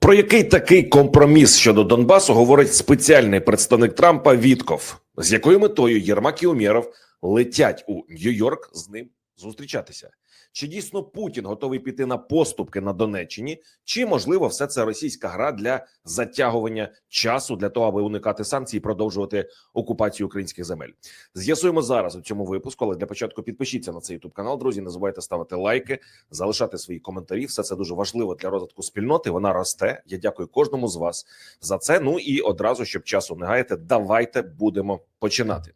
Про який такий компроміс щодо Донбасу говорить спеціальний представник Трампа Вітков, з якою метою Єрмак і Умєров летять у Нью-Йорк з ним зустрічатися? Чи дійсно Путін готовий піти на поступки на Донеччині? Чи можливо все це російська гра для затягування часу для того, аби уникати санкцій і продовжувати окупацію українських земель? З'ясуємо зараз у цьому випуску. Але для початку підпишіться на цей youtube канал. Друзі, не забувайте ставити лайки, залишати свої коментарі. Все це дуже важливо для розвитку спільноти. Вона росте. Я дякую кожному з вас за це. Ну і одразу, щоб часу не гаяти, давайте будемо починати.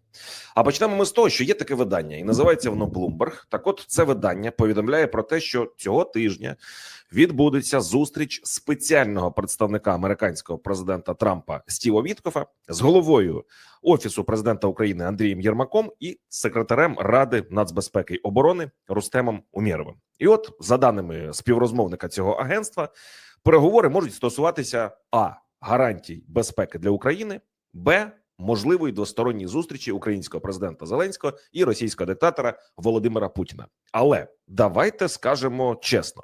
А почнемо ми з того, що є таке видання, і називається воно Bloomberg. Так, от це видання повідомляє про те, що цього тижня відбудеться зустріч спеціального представника американського президента Трампа Стіва Віткофа з головою офісу президента України Андрієм Єрмаком і секретарем Ради нацбезпеки й оборони Рустемом Умєровим. І от, за даними співрозмовника цього агентства, переговори можуть стосуватися а гарантій безпеки для України, б можливої двосторонньої зустрічі українського президента Зеленського і російського диктатора Володимира Путіна. Але давайте скажемо чесно: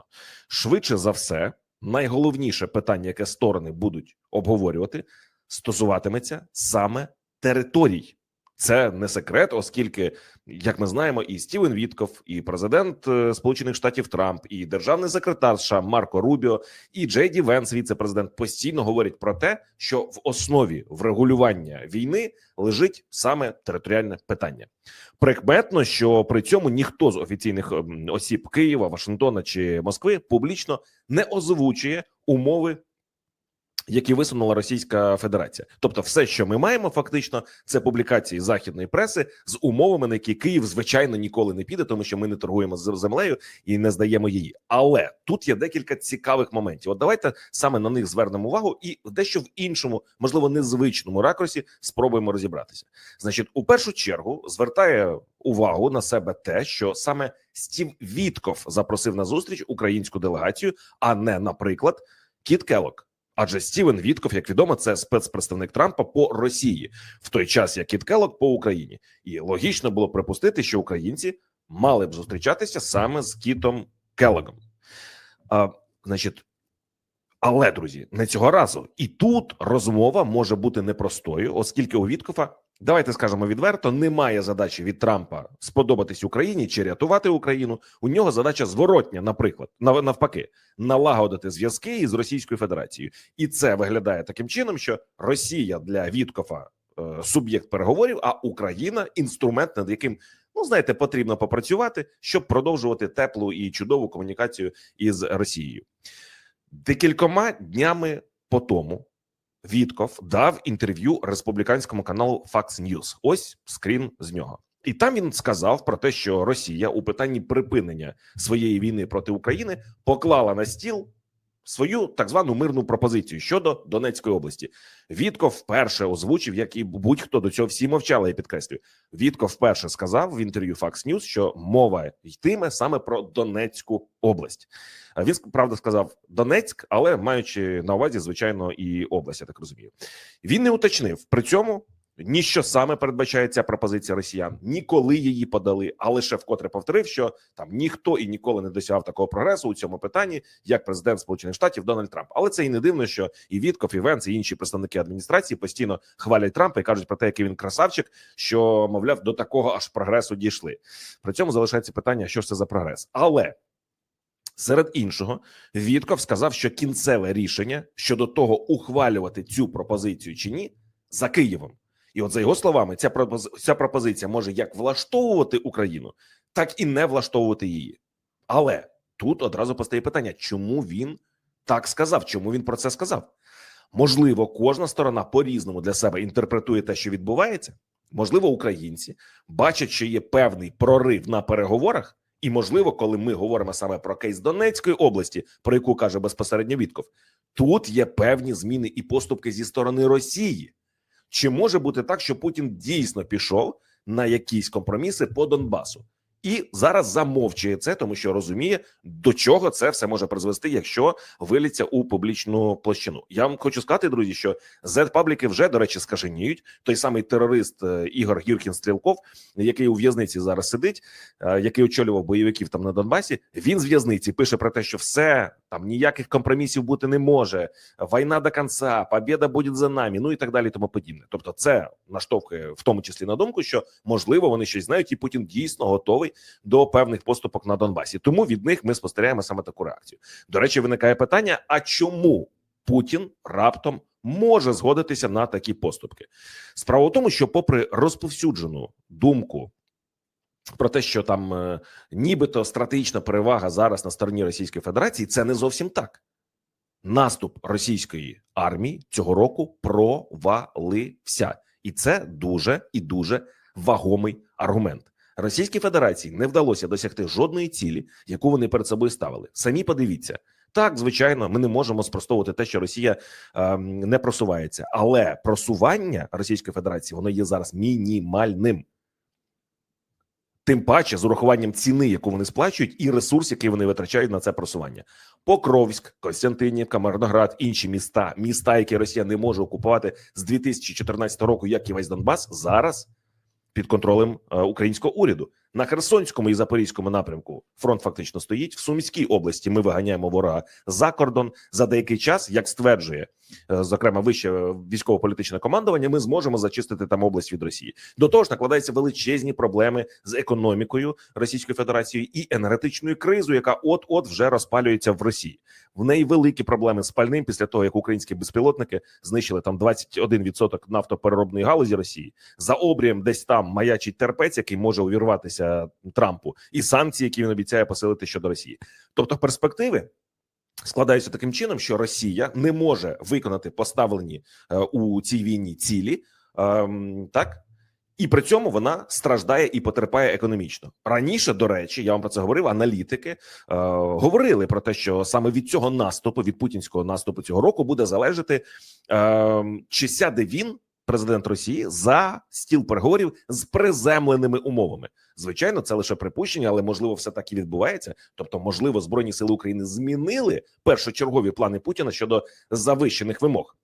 швидше за все, найголовніше питання, яке сторони будуть обговорювати, стосуватиметься саме територій. Це не секрет, оскільки, як ми знаємо, і Стівен Вітков, і президент е, Сполучених Штатів Трамп, і державний секретар США Марко Рубіо, і Джей Ді Венс, віце-президент, постійно говорять про те, що в основі врегулювання війни лежить саме територіальне питання. Прикметно, що при цьому ніхто з офіційних ем, осіб Києва, Вашингтона чи Москви публічно не озвучує умови які висунула Російська Федерація, тобто, все, що ми маємо, фактично, це публікації західної преси з умовами, на які Київ звичайно ніколи не піде, тому що ми не торгуємо з землею і не здаємо її. Але тут є декілька цікавих моментів. От давайте саме на них звернемо увагу, і дещо в іншому, можливо, незвичному ракурсі спробуємо розібратися. Значить, у першу чергу звертає увагу на себе те, що саме Стів Вітков запросив на зустріч українську делегацію, а не, наприклад, Кіт Келок. Адже Стівен Вітков, як відомо, це спецпредставник Трампа по Росії, в той час як Кіт Келлог по Україні, і логічно було припустити, що українці мали б зустрічатися саме з Кітом Келлогом. А, Значить, але друзі, не цього разу, і тут розмова може бути непростою, оскільки у Віткофа, давайте скажемо відверто, немає задачі від Трампа сподобатись Україні чи рятувати Україну. У нього задача зворотня, наприклад, нав- навпаки, налагодити зв'язки із Російською Федерацією, і це виглядає таким чином, що Росія для Віткофа е, суб'єкт переговорів, а Україна інструмент, над яким ну знаєте, потрібно попрацювати, щоб продовжувати теплу і чудову комунікацію із Росією. Декількома днями по тому Вітков дав інтерв'ю республіканському каналу Fox News. Ось скрін з нього. І там він сказав про те, що Росія у питанні припинення своєї війни проти України поклала на стіл свою так звану мирну пропозицію щодо Донецької області. Вітков вперше озвучив, як і будь-хто до цього всі мовчали. Я підкреслюю. Вітков вперше сказав в інтерв'ю Fox News, що мова йтиме саме про Донецьку область. Він правда сказав Донецьк, але маючи на увазі, звичайно, і область, я так розумію. Він не уточнив при цьому. Ні, що саме передбачає ця пропозиція росіян, ніколи її подали, а лише вкотре повторив, що там ніхто і ніколи не досягав такого прогресу у цьому питанні, як президент Сполучених Штатів Дональд Трамп. Але це і не дивно, що і Вітков, і Венс, і інші представники адміністрації постійно хвалять Трампа і кажуть про те, який він красавчик, що мовляв до такого аж прогресу дійшли. При цьому залишається питання, що ж це за прогрес, але. Серед іншого, Вітков сказав, що кінцеве рішення щодо того, ухвалювати цю пропозицію чи ні, за Києвом. І от за його словами, ця ця пропозиція може як влаштовувати Україну, так і не влаштовувати її. Але тут одразу постає питання, чому він так сказав? Чому він про це сказав? Можливо, кожна сторона по-різному для себе інтерпретує те, що відбувається. Можливо, українці бачать, що є певний прорив на переговорах, і можливо, коли ми говоримо саме про кейс Донецької області, про яку каже безпосередньо Вітков, тут є певні зміни і поступки зі сторони Росії. Чи може бути так, що Путін дійсно пішов на якісь компроміси по Донбасу? І зараз замовчує це, тому що розуміє, до чого це все може призвести, якщо виліться у публічну площину. Я вам хочу сказати, друзі, що зет-пабліки вже до речі скаженіють. Той самий терорист е, Ігор Гіркін Стрілков, який у в'язниці зараз сидить, е, який очолював бойовиків там на Донбасі. Він з в'язниці пише про те, що все там ніяких компромісів бути не може. Війна до кінця, побіда буде за нами. Ну і так далі, тому подібне. Тобто, це наштовхує в тому числі на думку, що можливо вони щось знають, і Путін дійсно готовий до певних поступок на Донбасі. Тому від них ми спостерігаємо саме таку реакцію. До речі, виникає питання: а чому Путін раптом може згодитися на такі поступки? Справа в тому, що, попри розповсюджену думку про те, що там е, нібито стратегічна перевага зараз на стороні Російської Федерації, це не зовсім так. Наступ російської армії цього року провалився, і це дуже і дуже вагомий аргумент. Російській Федерації не вдалося досягти жодної цілі, яку вони перед собою ставили. Самі подивіться. Так, звичайно, ми не можемо спростовувати те, що Росія е, не просувається, але просування Російської Федерації воно є зараз мінімальним. Тим паче з урахуванням ціни, яку вони сплачують, і ресурс, який вони витрачають на це просування. Покровськ, Костянтинівка, Марноград, інші міста, міста, які Росія не може окупувати з 2014 року, як і весь Донбас, зараз під контролем е, українського уряду. На Херсонському і Запорізькому напрямку фронт фактично стоїть. В Сумській області ми виганяємо ворога за кордон за деякий час, як стверджує е, зокрема вище військово-політичне командування. Ми зможемо зачистити там область від Росії. До того ж, накладаються величезні проблеми з економікою Російської Федерації і енергетичною кризою, яка от от вже розпалюється в Росії. В неї великі проблеми з пальним після того, як українські безпілотники знищили там 21% нафтопереробної галузі Росії за обрієм, десь там маячить терпець, який може увірватися Трампу, і санкції, які він обіцяє посилити щодо Росії. Тобто, перспективи складаються таким чином, що Росія не може виконати поставлені е, у цій війні цілі, ем, так. І при цьому вона страждає і потерпає економічно раніше. До речі, я вам про це говорив. Аналітики е, говорили про те, що саме від цього наступу, від путінського наступу цього року, буде залежати, е, чи сяде він, президент Росії, за стіл переговорів з приземленими умовами. Звичайно, це лише припущення, але можливо, все так і відбувається. Тобто, можливо, збройні сили України змінили першочергові плани Путіна щодо завищених вимог.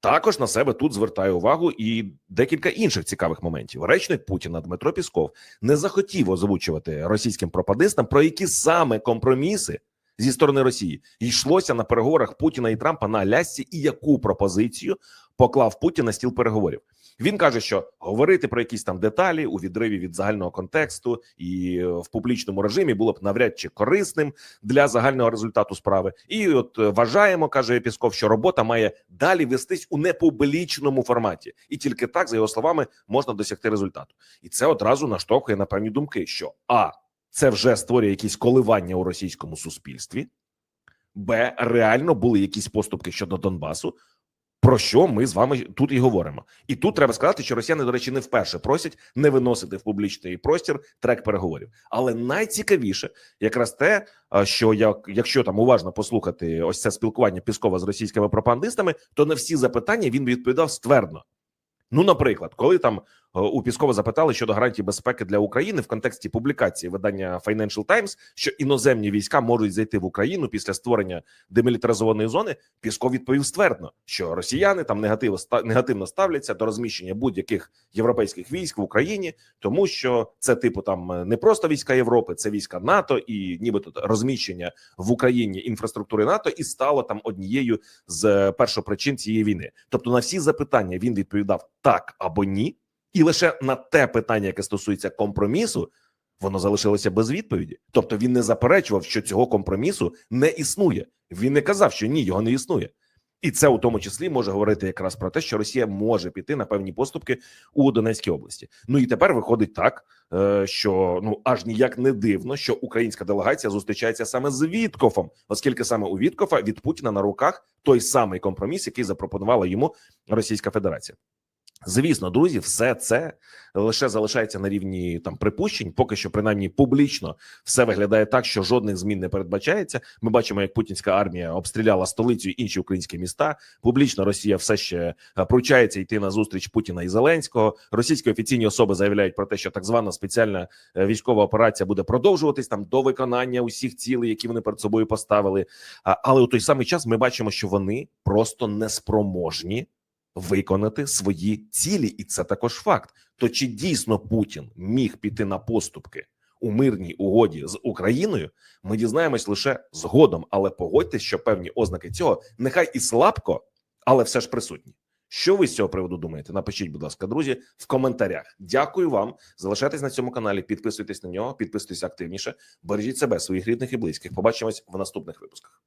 Також на себе тут звертає увагу і декілька інших цікавих моментів. Речник Путіна Дмитро Пісков не захотів озвучувати російським пропагандистам, про які саме компроміси зі сторони Росії йшлося на переговорах Путіна і Трампа на Алясці, і яку пропозицію поклав Путін на стіл переговорів. Він каже, що говорити про якісь там деталі у відриві від загального контексту і в публічному режимі було б навряд чи корисним для загального результату справи. І от вважаємо, каже Пісков, що робота має далі вестись у непублічному форматі, і тільки так, за його словами, можна досягти результату. І це одразу наштовхує на певні думки, що а це вже створює якісь коливання у російському суспільстві, б реально були якісь поступки щодо Донбасу. Про що ми з вами тут і говоримо, і тут треба сказати, що росіяни, до речі, не вперше просять не виносити в публічний простір трек переговорів. Але найцікавіше, якраз те, що як якщо там уважно послухати ось це спілкування Піскова з російськими пропагандистами, то на всі запитання він відповідав ствердно. Ну, наприклад, коли там у Піскова запитали щодо гарантій безпеки для України в контексті публікації видання Financial Times, що іноземні війська можуть зайти в Україну після створення демілітаризованої зони. Пісков відповів ствердно, що росіяни там негативно негативно ставляться до розміщення будь-яких європейських військ в Україні, тому що це типу там не просто війська Європи, це війська НАТО, і нібито розміщення в Україні інфраструктури НАТО і стало там однією з першопричин цієї війни. Тобто на всі запитання він відповідав так або ні. І лише на те питання, яке стосується компромісу, воно залишилося без відповіді. Тобто він не заперечував, що цього компромісу не існує. Він не казав, що ні, його не існує. І це у тому числі може говорити якраз про те, що Росія може піти на певні поступки у Донецькій області. Ну і тепер виходить так, що ну аж ніяк не дивно, що українська делегація зустрічається саме з Віткофом, оскільки саме у Віткофа від Путіна на руках той самий компроміс, який запропонувала йому Російська Федерація. Звісно, друзі, все це лише залишається на рівні там припущень. Поки що, принаймні, публічно все виглядає так, що жодних змін не передбачається. Ми бачимо, як путінська армія обстріляла столицю і інші українські міста. Публічно Росія все ще пручається йти на зустріч Путіна і Зеленського. Російські офіційні особи заявляють про те, що так звана спеціальна військова операція буде продовжуватись там до виконання усіх цілей, які вони перед собою поставили. Але у той самий час ми бачимо, що вони просто неспроможні виконати свої цілі, і це також факт. То чи дійсно Путін міг піти на поступки у мирній угоді з Україною, ми дізнаємось лише згодом. Але погодьтесь, що певні ознаки цього нехай і слабко, але все ж присутні. Що ви з цього приводу думаєте? Напишіть, будь ласка, друзі, в коментарях. Дякую вам. Залишайтесь на цьому каналі, підписуйтесь на нього, підписуйтесь активніше. Бережіть себе, своїх рідних і близьких. Побачимось в наступних випусках.